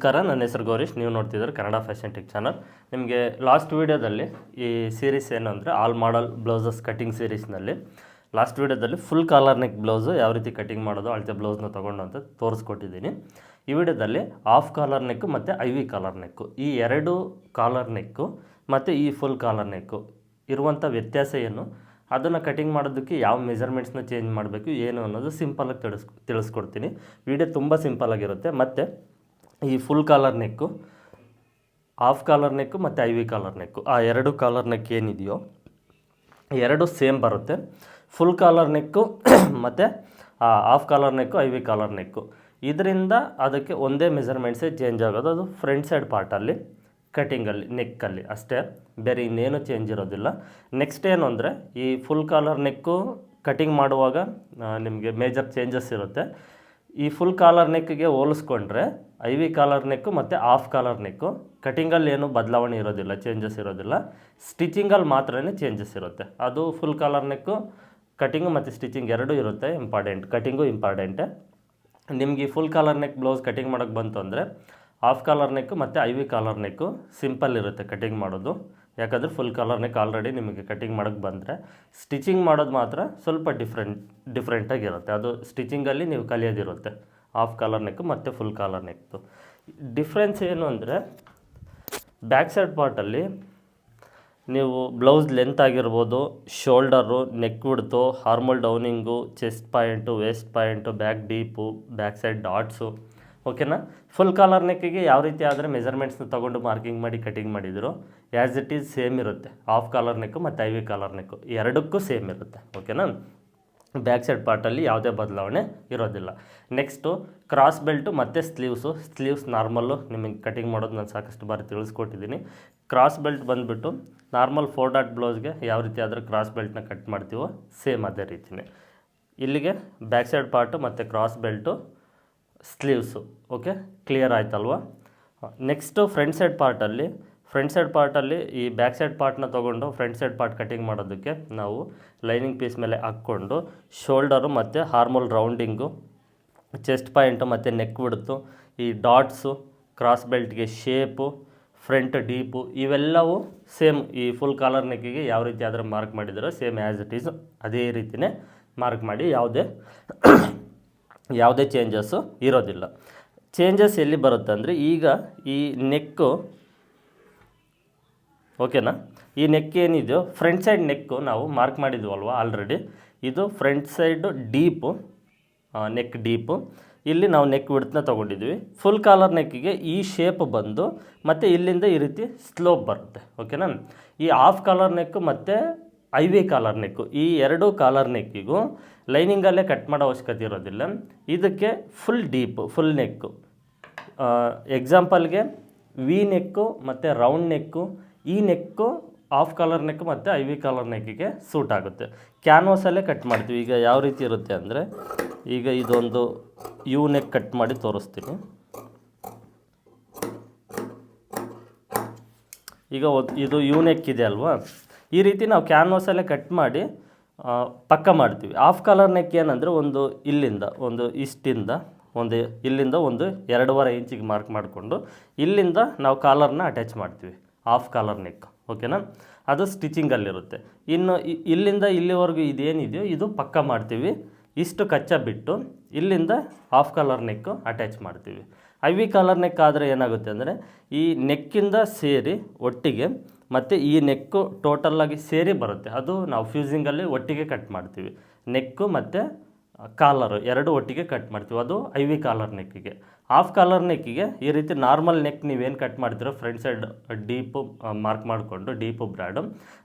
ನಮಸ್ಕಾರ, ನನ್ನ ಹೆಸರು ಗೌರೀಶ್. ನೀವು ನೋಡ್ತಿದ್ದಾರೆ ಕನ್ನಡ ಫ್ಯಾಷನ್ ಟೆಕ್ ಚಾನಲ್ ನಿಮಗೆ ಲಾಸ್ಟ್ ವೀಡಿಯೋದಲ್ಲಿ ಈ ಸೀರೀಸ್ ಏನು ಅಂದರೆ ಆಲ್ ಮಾಡಲ್ ಬ್ಲೌಸಸ್ ಕಟಿಂಗ್ ಸೀರೀಸ್ನಲ್ಲಿ ಲಾಸ್ಟ್ ವೀಡಿಯೋದಲ್ಲಿ ಫುಲ್ ಕಾಲರ್ ನೆಕ್ ಬ್ಲೌಸು ಯಾವ ರೀತಿ ಕಟಿಂಗ್ ಮಾಡೋದು, ಅಳತೆ ಬ್ಲೌಸ್ನ ತೊಗೊಂಡು ಅಂತ ತೋರಿಸ್ಕೊಟ್ಟಿದ್ದೀನಿ. ಈ ವಿಡಿಯೋದಲ್ಲಿ ಆಫ್ ಕಾಲರ್ ನೆಕ್ಕು ಮತ್ತು ಐ ವಿ ಕಾಲರ್ ನೆಕ್ಕು ಈ ಎರಡು ಕಾಲರ್ ನೆಕ್ಕು ಮತ್ತು ಈ ಫುಲ್ ಕಾಲರ್ ನೆಕ್ಕು ಇರುವಂಥ ವ್ಯತ್ಯಾಸ ಏನು? ಅದನ್ನು ಕಟಿಂಗ್ ಮಾಡೋದಕ್ಕೆ ಯಾವ ಮೆಜರ್ಮೆಂಟ್ಸ್ನ ಚೇಂಜ್ ಮಾಡಬೇಕು, ಏನು ಅನ್ನೋದು ಸಿಂಪಲಾಗಿ ತಿಳಿಸ್, ತಿಳಿಸ್ಕೊಡ್ತೀನಿ. ವಿಡಿಯೋ ತುಂಬ ಸಿಂಪಲ್ ಆಗಿರುತ್ತೆ. ಮತ್ತು ಈ full collar neck half collar neck ಮತ್ತು ಐ ವಿ ಕಾಲರ್ ನೆಕ್ಕು ಆ ಎರಡು ಕಾಲರ್ ನೆಕ್ ಏನಿದೆಯೋ, ಎರಡು ಸೇಮ್ ಬರುತ್ತೆ. ಫುಲ್ ಕಾಲರ್ ನೆಕ್ಕು ಮತ್ತು half collar neck I V collar neck ಇದರಿಂದ ಅದಕ್ಕೆ ಒಂದೇ ಮೆಜರ್ಮೆಂಟ್ಸೇ ಚೇಂಜ್ ಆಗೋದು. ಅದು ಫ್ರಂಟ್ ಸೈಡ್ ಪಾರ್ಟಲ್ಲಿ ಕಟಿಂಗಲ್ಲಿ ನೆಕ್ಕಲ್ಲಿ ಅಷ್ಟೇ. ಬೇರೆ ಇನ್ನೇನು ಚೇಂಜ್ ಇರೋದಿಲ್ಲ. ನೆಕ್ಸ್ಟ್ ಏನು ಅಂದರೆ, ಈ ಫುಲ್ ಕಾಲರ್ ನೆಕ್ಕು ಕಟಿಂಗ್ ಮಾಡುವಾಗ ನಿಮಗೆ ಮೇಜರ್ ಚೇಂಜಸ್ ಇರುತ್ತೆ. ಈ ಫುಲ್ ಕಾಲರ್ ನೆಕ್ಗೆ ಹೋಲಿಸ್ಕೊಂಡ್ರೆ ಐ ವಿ ಕಾಲರ್ ನೆಕ್ಕು ಮತ್ತು ಆಫ್ ಕಾಲರ್ ನೆಕ್ಕು. ಕಟಿಂಗಲ್ಲಿ ಏನು ಬದಲಾವಣೆ ಇರೋದಿಲ್ಲ ಚೇಂಜಸ್ ಇರೋದಿಲ್ಲ. ಸ್ಟಿಚಿಂಗಲ್ಲಿ ಮಾತ್ರನೇ ಚೇಂಜಸ್ ಇರುತ್ತೆ. ಅದು ಫುಲ್ ಕಾಲರ್ ನೆಕ್ಕು ಕಟಿಂಗು ಮತ್ತು ಸ್ಟಿಚಿಂಗ್ ಎರಡೂ ಇರುತ್ತೆ ಇಂಪಾರ್ಟೆಂಟ್ ಕಟಿಂಗು ಇಂಪಾರ್ಟೆಂಟೆ ನಿಮಗೆ full collar neck blouse cutting ಮಾಡೋಕ್ಕೆ ಬಂತು ಅಂದರೆ ಹಾಫ್ ಕಾಲರ್ ನೆಕ್ಕು ಮತ್ತು I V collar neck simple ಇರುತ್ತೆ ಕಟಿಂಗ್ ಮಾಡೋದು. ಯಾಕಂದರೆ ಫುಲ್ ಕಾಲರ್ ನೆಕ್ ಆಲ್ರೆಡಿ ನಿಮಗೆ ಕಟಿಂಗ್ ಮಾಡೋಕ್ಕೆ ಬಂದರೆ ಸ್ಟಿಚಿಂಗ್ ಮಾಡೋದು ಮಾತ್ರ ಸ್ವಲ್ಪ ಡಿಫ್ರೆಂಟ್ ಡಿಫ್ರೆಂಟಾಗಿರುತ್ತೆ ಅದು ಸ್ಟಿಚಿಂಗಲ್ಲಿ ನೀವು ಕಲಿಯೋದಿರುತ್ತೆ. ಹಾಫ್ ಕಾಲರ್ ನೆಕ್ ಮತ್ತು ಫುಲ್ ಕಾಲರ್ ನೆಕ್ದು ಡಿಫ್ರೆನ್ಸ್ ಏನು ಅಂದರೆ ಬ್ಯಾಕ್ ಸೈಡ್ ಪಾರ್ಟಲ್ಲಿ ನೀವು ಬ್ಲೌಸ್ ಲೆಂತ್ ಆಗಿರ್ಬೋದು ಶೋಲ್ಡರು ನೆಕ್ ಬಿಡ್ತು armhole rounding chest point waist point back deep back side dots ಓಕೆನಾ ಫುಲ್ ಕಾಲರ್ ನೆಕ್ಕಿಗೆ ಯಾವ ರೀತಿ ಆದರೆ ಮೆಜರ್ಮೆಂಟ್ಸ್ನ ತೊಗೊಂಡು ಮಾರ್ಕಿಂಗ್ ಮಾಡಿ ಕಟಿಂಗ್ ಮಾಡಿದ್ರು ಆ್ಯಸ್ ಇಟ್ ಈಸ್ ಸೇಮ್ ಇರುತ್ತೆ. ಹಾಫ್ ಕಾಲರ್ ನೆಕ್ಕು ಮತ್ತು ಐ ವಿ ಕಾಲರ್ ನೆಕ್ಕು ಎರಡಕ್ಕೂ ಸೇಮ್ ಇರುತ್ತೆ ಓಕೆನಾ ಬ್ಯಾಕ್ ಸೈಡ್ ಪಾರ್ಟಲ್ಲಿ ಯಾವುದೇ ಬದಲಾವಣೆ ಇರೋದಿಲ್ಲ. ನೆಕ್ಸ್ಟು ಕ್ರಾಸ್ ಬೆಲ್ಟು ಮತ್ತು ಸ್ಲೀವ್ಸು ಸ್ಲೀವ್ಸ್ ನಾರ್ಮಲ್ಲು ನಿಮಗೆ ಕಟಿಂಗ್ ಮಾಡೋದು ನಾನು ಸಾಕಷ್ಟು ಬಾರಿ ತಿಳಿಸ್ಕೊಟ್ಟಿದ್ದೀನಿ. ಕ್ರಾಸ್ ಬೆಲ್ಟ್ ಬಂದುಬಿಟ್ಟು ನಾರ್ಮಲ್ ಫೋರ್ ಡಾಟ್ ಬ್ಲೌಸ್ಗೆ ಯಾವ ರೀತಿ ಆದರೂ ಕ್ರಾಸ್ ಬೆಲ್ಟ್ನ ಕಟ್ ಮಾಡ್ತೀವೋ ಸೇಮ್ ಅದೇ ರೀತಿಯೇ ಇಲ್ಲಿಗೆ ಬ್ಯಾಕ್ ಸೈಡ್ ಪಾರ್ಟು ಮತ್ತು cross belt sleeves okay clear ಆಯ್ತಲ್ವಾ? ನೆಕ್ಸ್ಟು ಫ್ರಂಟ್ ಸೈಡ್ ಪಾರ್ಟಲ್ಲಿ ಫ್ರಂಟ್ ಸೈಡ್ ಪಾರ್ಟಲ್ಲಿ ಈ ಬ್ಯಾಕ್ ಸೈಡ್ ಪಾರ್ಟ್ನ ತೊಗೊಂಡು ಫ್ರಂಟ್ ಸೈಡ್ ಪಾರ್ಟ್ ಕಟಿಂಗ್ ಮಾಡೋದಕ್ಕೆ ನಾವು ಲೈನಿಂಗ್ ಪೀಸ್ ಮೇಲೆ ಹಾಕ್ಕೊಂಡು ಶೋಲ್ಡರು ಮತ್ತು ಹಾರ್ಮೋಲ್ ರೌಂಡಿಂಗು ಚೆಸ್ಟ್ ಪಾಯಿಂಟು ಮತ್ತು ನೆಕ್ ಬಿಡ್ತು ಈ ಡಾಟ್ಸು ಕ್ರಾಸ್ ಬೆಲ್ಟ್ಗೆ ಶೇಪು ಫ್ರಂಟ್ ಡೀಪು ಇವೆಲ್ಲವೂ ಸೇಮ್ ಈ ಫುಲ್ ಕಾಲರ್ ನೆಕ್ಕಿಗೆ ಯಾವ ರೀತಿ ಆದರೆ ಮಾರ್ಕ್ ಮಾಡಿದಾರೋ ಸೇಮ್ ಆ್ಯಸ್ ಇಟ್ ಈಸ್ ಅದೇ ರೀತಿಯೇ ಮಾರ್ಕ್ ಮಾಡಿ ಯಾವುದೇ ಯಾವುದೇ ಚೇಂಜಸ್ಸು ಇರೋದಿಲ್ಲ. ಚೇಂಜಸ್ ಎಲ್ಲಿ ಬರುತ್ತೆ ಅಂದರೆ ಈಗ ಈ ನೆಕ್ಕು ಓಕೆನಾ? ಈ ನೆಕ್ ಏನಿದೆಯೋ ಫ್ರಂಟ್ ಸೈಡ್ ನೆಕ್ಕು ನಾವು ಮಾರ್ಕ್ ಮಾಡಿದ್ವಲ್ವ ಆಲ್ರೆಡಿ ಇದು front side deep neck deep ಇಲ್ಲಿ ನಾವು ನೆಕ್ ಬಿಡ್ತನ ತೊಗೊಂಡಿದ್ವಿ. ಫುಲ್ ಕಾಲರ್ ನೆಕ್ಕಿಗೆ ಈ ಶೇಪ್ ಬಂದು ಮತ್ತು ಇಲ್ಲಿಂದ ಈ ರೀತಿ ಸ್ಲೋಪ್ ಬರುತ್ತೆ. ಓಕೆನಾ? ಈ ಆಫ್ ಕಾಲರ್ ನೆಕ್ಕು ಮತ್ತು ಐ ವಿ ಕಾಲರ್ ನೆಕ್ಕು ಈ ಎರಡು ಕಾಲರ್ ನೆಕ್ಕಿಗೂ ಲೈನಿಂಗಲ್ಲೇ ಕಟ್ ಮಾಡೋ ಅವಶ್ಯಕತೆ ಇರೋದಿಲ್ಲ. ಇದಕ್ಕೆ ಫುಲ್ ಡೀಪು ಫುಲ್ ನೆಕ್ಕು ಎಕ್ಸಾಂಪಲ್ಗೆ ವಿ ನೆಕ್ಕು ಮತ್ತು ರೌಂಡ್ ನೆಕ್ಕು ಈ ನೆಕ್ಕು ಆಫ್ ಕಾಲರ್ ನೆಕ್ ಮತ್ತು ಐ ವಿ ಕಾಲರ್ ನೆಕ್ಕಿಗೆ ಸೂಟ್ ಆಗುತ್ತೆ. ಕ್ಯಾನ್ವಾಸಲ್ಲೇ ಕಟ್ ಮಾಡ್ತೀವಿ. ಈಗ ಯಾವ ರೀತಿ ಇರುತ್ತೆ ಅಂದರೆ ಈಗ ಇದೊಂದು ಯು ನೆಕ್ ಕಟ್ ಮಾಡಿ ತೋರಿಸ್ತೀನಿ. ಈಗ ಇದು ಯು ನೆಕ್ ಇದೆ ಅಲ್ವಾ? ಈ ರೀತಿ ನಾವು ಕ್ಯಾನ್ವಾಸಲ್ಲೇ ಕಟ್ ಮಾಡಿ ಪಕ್ಕ ಮಾಡ್ತೀವಿ. ಆಫ್ ಕಾಲರ್ ನೆಕ್ ಏನಂದರೆ ಒಂದು ಇಲ್ಲಿಂದ, ಒಂದು ಇಷ್ಟಿಂದ ಒಂದು ಇಲ್ಲಿಂದ ಒಂದು ಎರಡೂವರೆ ಇಂಚಿಗೆ ಮಾರ್ಕ್ ಮಾಡಿಕೊಂಡು ಇಲ್ಲಿಂದ ನಾವು ಕಾಲರ್ನ ಅಟ್ಯಾಚ್ ಮಾಡ್ತೀವಿ. ಹಾಫ್ ಕಾಲರ್ ನೆಕ್, ಓಕೆನಾ? ಅದು ಸ್ಟಿಚಿಂಗಲ್ಲಿರುತ್ತೆ. ಇನ್ನು ಇಲ್ಲಿಂದ ಇಲ್ಲಿವರೆಗೂ ಇದೇನಿದೆಯೋ, ಇದು ಪಕ್ಕ ಮಾಡ್ತೀವಿ. ಇಷ್ಟು ಕಚ್ಚಾ ಬಿಟ್ಟು ಇಲ್ಲಿಂದ ಹಾಫ್ ಕಾಲರ್ ನೆಕ್ಕು ಅಟ್ಯಾಚ್ ಮಾಡ್ತೀವಿ. ಐವಿ ಕಾಲರ್ ನೆಕ್ ಆದರೆ ಏನಾಗುತ್ತೆ ಅಂದರೆ, ಈ ನೆಕ್ಕಿಂದ ಸೇರಿ ಒಟ್ಟಿಗೆ ಮತ್ತು ಈ ನೆಕ್ಕು ಟೋಟಲ್ಲಾಗಿ ಸೇರಿ ಬರುತ್ತೆ. ಅದು ನಾವು ಫ್ಯೂಸಿಂಗಲ್ಲಿ ಒಟ್ಟಿಗೆ ಕಟ್ ಮಾಡ್ತೀವಿ. ನೆಕ್ಕು ಮತ್ತು ಕಾಲರು ಎರಡು ಒಟ್ಟಿಗೆ ಕಟ್ ಮಾಡ್ತೀವಿ. ಅದು ಐ ವಿ ಕಾಲರ್ ನೆಕ್ಕಿಗೆ ಹಾಫ್ ಕಾಲರ್ ನೆಕ್ಕಿಗೆ ಈ ರೀತಿ ನಾರ್ಮಲ್ ನೆಕ್ ನೀವೇನು ಕಟ್ ಮಾಡ್ತೀರೋ ಫ್ರಂಟ್ ಸೈಡ್ ಡೀಪು ಮಾರ್ಕ್ ಮಾಡಿಕೊಂಡು ಡೀಪು ಬ್ರಾಡು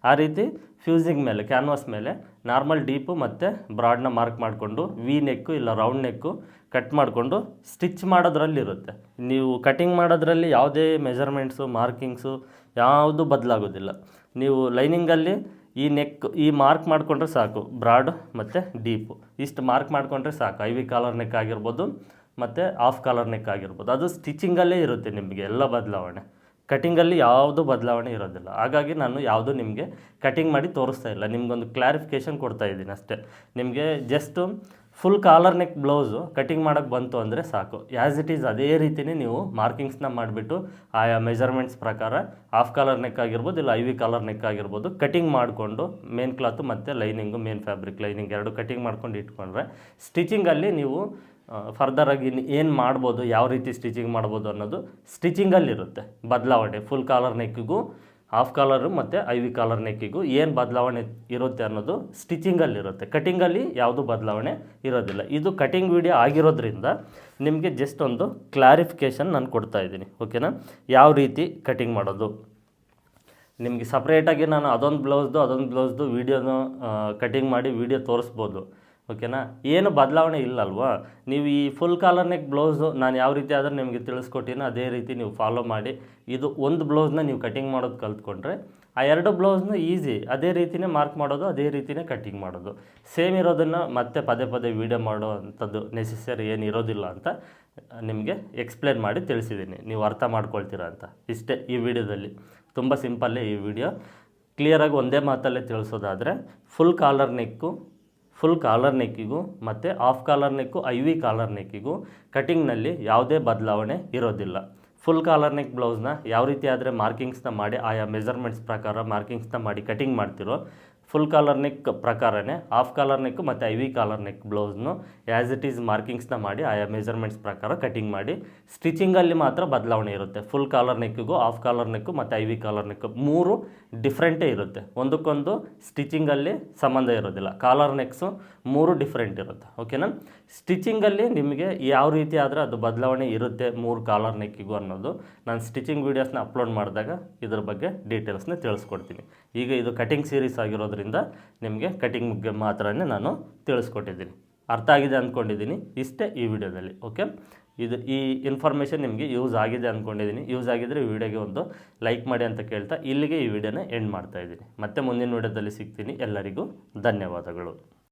ಆ ರೀತಿ ಫ್ಯೂಸಿಂಗ್ ಮೇಲೆ ಕ್ಯಾನ್ವಾಸ್ ಮೇಲೆ ನಾರ್ಮಲ್ ಡೀಪು ಮತ್ತು ಬ್ರಾಡ್ನ ಮಾರ್ಕ್ ಮಾಡಿಕೊಂಡು ವಿ ನೆಕ್ಕು ಇಲ್ಲ ರೌಂಡ್ ನೆಕ್ಕು ಕಟ್ ಮಾಡಿಕೊಂಡು ಸ್ಟಿಚ್ ಮಾಡೋದ್ರಲ್ಲಿರುತ್ತೆ ನೀವು ಕಟಿಂಗ್ ಮಾಡೋದ್ರಲ್ಲಿ ಯಾವುದೇ ಮೆಜರ್ಮೆಂಟ್ಸು ಮಾರ್ಕಿಂಗ್ಸು ಯಾವುದು ಬದಲಾಗೋದಿಲ್ಲ. ನೀವು ಲೈನಿಂಗಲ್ಲಿ ಈ ನೆಕ್ ಈ ಮಾರ್ಕ್ ಮಾಡಿಕೊಂಡ್ರೆ ಸಾಕು. ಬ್ರಾಡ್ ಮತ್ತು ಡೀಪು. ಇಷ್ಟು ಮಾರ್ಕ್ ಮಾಡಿಕೊಂಡ್ರೆ ಸಾಕು. ಐ ವಿ ಕಾಲರ್ ನೆಕ್ ಆಗಿರ್ಬೋದು ಮತ್ತು ಆಫ್ ಕಾಲರ್ ನೆಕ್ ಆಗಿರ್ಬೋದು. ಅದು ಸ್ಟಿಚಿಂಗಲ್ಲೇ ಇರುತ್ತೆ ನಿಮಗೆ ಎಲ್ಲ ಬದಲಾವಣೆ. ಕಟಿಂಗಲ್ಲಿ ಯಾವುದು ಬದಲಾವಣೆ ಇರೋದಿಲ್ಲ. ಹಾಗಾಗಿ ನಾನು ಯಾವುದು ನಿಮಗೆ ಕಟಿಂಗ್ ಮಾಡಿ ತೋರಿಸ್ತಾ ಇಲ್ಲ. ನಿಮಗೊಂದು ಕ್ಲಾರಿಫಿಕೇಷನ್ ಕೊಡ್ತಾ ಇದ್ದೀನಿ ಅಷ್ಟೇ. ನಿಮಗೆ just full collar neck blouse cutting ಮಾಡೋಕ್ಕೆ ಬಂತು ಅಂದರೆ ಸಾಕು. ಆ್ಯಸ್ ಇಟ್ ಈಸ್ ಅದೇ ರೀತಿಯೇ ನೀವು ಮಾರ್ಕಿಂಗ್ಸ್ನ ಮಾಡಿಬಿಟ್ಟು ಆಯಾ ಮೆಜರ್ಮೆಂಟ್ಸ್ ಪ್ರಕಾರ ಹಾಫ್ ಕಾಲರ್ ನೆಕ್ ಆಗಿರ್ಬೋದು ಇಲ್ಲ ಐವಿ ಕಾಲರ್ ನೆಕ್ ಆಗಿರ್ಬೋದು ಕಟಿಂಗ್ ಮಾಡಿಕೊಂಡು ಮೇನ್ ಕ್ಲಾತು ಮತ್ತು ಲೈನಿಂಗು ಮೇನ್ ಫ್ಯಾಬ್ರಿಕ್ ಲೈನಿಂಗ್ ಎರಡು ಕಟಿಂಗ್ ಮಾಡ್ಕೊಂಡು ಇಟ್ಕೊಂಡ್ರೆ ಸ್ಟಿಚಿಂಗಲ್ಲಿ ನೀವು ಫರ್ದರಾಗಿ ಏನು ಮಾಡ್ಬೋದು, ಯಾವ ರೀತಿ ಸ್ಟಿಚಿಂಗ್ ಮಾಡ್ಬೋದು ಅನ್ನೋದು ಸ್ಟಿಚಿಂಗಲ್ಲಿರುತ್ತೆ ಬದಲಾವಣೆ ಫುಲ್ ಕಾಲರ್ ನೆಕ್ಕಿಗೂ ಹಾಫ್ ಕಾಲರು ಮತ್ತು ಐ ವಿ ಕಾಲರ್ ನೆಕ್ಕಿಗೂ ಏನು ಬದಲಾವಣೆ ಇರುತ್ತೆ ಅನ್ನೋದು ಸ್ಟಿಚಿಂಗಲ್ಲಿರುತ್ತೆ ಕಟಿಂಗಲ್ಲಿ ಯಾವುದು ಬದಲಾವಣೆ ಇರೋದಿಲ್ಲ. ಇದು ಕಟಿಂಗ್ ವಿಡಿಯೋ ಆಗಿರೋದ್ರಿಂದ ನಿಮಗೆ ಜಸ್ಟ್ ಒಂದು ಕ್ಲಾರಿಫಿಕೇಷನ್ ನಾನು ಕೊಡ್ತಾ ಇದ್ದೀನಿ. ಓಕೆನಾ ಯಾವ ರೀತಿ ಕಟಿಂಗ್ ಮಾಡೋದು? ನಿಮಗೆ ಸಪ್ರೇಟಾಗಿ ನಾನು ಅದೊಂದು ಬ್ಲೌಸ್ದು ಅದೊಂದು ಬ್ಲೌಸ್ದು ವೀಡಿಯೋನು ಕಟಿಂಗ್ ಮಾಡಿ ವೀಡಿಯೋ ತೋರಿಸ್ಬೋದು. ಓಕೆನಾ? ಏನು ಬದಲಾವಣೆ ಇಲ್ಲಲ್ವಾ? ನೀವು ಈ ಫುಲ್ ಕಾಲರ್ ನೆಕ್ ಬ್ಲೌಸು ನಾನು ಯಾವ ರೀತಿ ಆದರೂ ನಿಮಗೆ ತಿಳಿಸ್ಕೊಟ್ಟಿನೋ, ಅದೇ ರೀತಿ ನೀವು ಫಾಲೋ ಮಾಡಿ. ಇದು ಒಂದು ಬ್ಲೌಸ್ನ ನೀವು ಕಟಿಂಗ್ ಮಾಡೋದು ಕಲ್ತ್ಕೊಂಡ್ರೆ, ಆ ಎರಡು ಬ್ಲೌಸ್ನ ಈಸಿ ಅದೇ ರೀತಿನೇ ಮಾರ್ಕ್ ಮಾಡೋದು, ಅದೇ ರೀತಿನೇ ಕಟಿಂಗ್ ಮಾಡೋದು. ಸೇಮ್ ಇರೋದನ್ನು ಮತ್ತೆ ಪದೇ ಪದೇ ವೀಡಿಯೋ ಮಾಡೋ ಅಂಥದ್ದು ನೆಸೆಸರಿ ಏನು ಇರೋದಿಲ್ಲ ಅಂತ ನಿಮಗೆ ಎಕ್ಸ್ಪ್ಲೇನ್ ಮಾಡಿ ತಿಳಿಸಿದ್ದೀನಿ ನೀವು ಅರ್ಥ ಮಾಡ್ಕೊಳ್ತೀರಾ ಅಂತ. ಇಷ್ಟೇ ಈ ವಿಡಿಯೋದಲ್ಲಿ. ತುಂಬ ಸಿಂಪಲ್ಲೇ ಈ ವಿಡಿಯೋ ಕ್ಲಿಯರಾಗಿ ಒಂದೇ ಮಾತಲ್ಲೇ ತಿಳಿಸೋದಾದರೆ full collar neck full collar ನೆಕ್ಕಿಗೂ ಮತ್ತು half collar neck I V collar ನೆಕ್ಕಿಗೂ ಕಟಿಂಗ್ನಲ್ಲಿ ಯಾವುದೇ ಬದಲಾವಣೆ ಇರೋದಿಲ್ಲ. ಫುಲ್ ಕಾಲರ್ ನೆಕ್ ಬ್ಲೌಸ್ನ ಯಾವ ರೀತಿ ಆದರೆ ಮಾರ್ಕಿಂಗ್ಸ್ನ ಮಾಡಿ, ಆಯಾ ಮೆಜರ್ಮೆಂಟ್ಸ್ ಪ್ರಕಾರ ಮಾರ್ಕಿಂಗ್ಸ್ನ ಮಾಡಿ ಕಟಿಂಗ್ ಮಾಡ್ತಿರೋ ಫುಲ್ ಕಾಲರ್ ನೆಕ್ ಪ್ರಕಾರನೇ ಹಾಫ್ ಕಾಲರ್ ನೆಕ್ ಮತ್ತು ಐ ವಿ ಕಾಲರ್ ನೆಕ್ ಬ್ಲೌಸ್ನು ಆ್ಯಸ್ ಇಟ್ ಈಸ್ ಮಾರ್ಕಿಂಗ್ಸ್ನ ಮಾಡಿ ಆಯಾ ಮೆಜರ್ಮೆಂಟ್ಸ್ ಪ್ರಕಾರ ಕಟಿಂಗ್ ಮಾಡಿ ಸ್ಟಿಚಿಂಗಲ್ಲಿ ಮಾತ್ರ ಬದಲಾವಣೆ ಇರುತ್ತೆ. ಫುಲ್ ಕಾಲರ್ ನೆಕ್ಕಿಗೂ ಹಾಫ್ ಕಾಲರ್ ನೆಕ್ ಮತ್ತು ಐ ವಿ ಕಾಲರ್ ನೆಕ್ ಮೂರು ಡಿಫ್ರೆಂಟೇ ಇರುತ್ತೆ. ಒಂದಕ್ಕೊಂದು ಸ್ಟಿಚಿಂಗಲ್ಲಿ ಸಂಬಂಧ ಇರೋದಿಲ್ಲ. ಕಾಲರ್ ನೆಕ್ಸು ಮೂರು ಡಿಫ್ರೆಂಟ್ ಇರುತ್ತೆ. ಓಕೆನಾ ಸ್ಟಿಚಿಂಗಲ್ಲಿ ನಿಮಗೆ ಯಾವ ರೀತಿ ಆದರೆ ಅದು ಬದಲಾವಣೆ ಇರುತ್ತೆ ಮೂರು ಕಾಲರ್ ನೆಕ್ಕಿಗೂ ಅನ್ನೋದು. ನಾನು ಸ್ಟಿಚಿಂಗ್ ವೀಡಿಯೋಸ್ನ ಅಪ್ಲೋಡ್ ಮಾಡಿದಾಗ ಇದ್ರ ಬಗ್ಗೆ ಡೀಟೇಲ್ಸ್ನ ತಿಳಿಸ್ಕೊಡ್ತೀನಿ. ಈಗ ಇದು ಕಟಿಂಗ್ ಸೀರೀಸ್ ಆಗಿರೋದ್ರಿಂದ ನಿಮಗೆ ಕಟಿಂಗ್ ಬಗ್ಗೆ ಮಾತ್ರನೇ ನಾನು ತಿಳಿಸ್ಕೊಟ್ಟಿದ್ದೀನಿ. ಅರ್ಥ ಆಗಿದೆ ಅಂದ್ಕೊಂಡಿದ್ದೀನಿ ಇಷ್ಟೇ ಈ ವಿಡಿಯೋದಲ್ಲಿ, ಓಕೆ? ಇದು ಈ ಇನ್ಫಾರ್ಮೇಷನ್ ನಿಮಗೆ ಯೂಸ್ ಆಗಿದೆ ಅಂದ್ಕೊಂಡಿದ್ದೀನಿ ಯೂಸ್ ಆಗಿದ್ದರೆ ಈ ವಿಡಿಯೋಗೆ ಒಂದು ಲೈಕ್ ಮಾಡಿ ಅಂತ ಕೇಳ್ತಾ ಇಲ್ಲಿಗೆ ಈ ವಿಡಿಯೋನ ಎಂಡ್ ಮಾಡ್ತಾ ಇದ್ದೀನಿ. ಮತ್ತೆ ಮುಂದಿನ ವಿಡಿಯೋದಲ್ಲಿ ಸಿಗ್ತೀನಿ. ಎಲ್ಲರಿಗೂ ಧನ್ಯವಾದಗಳು.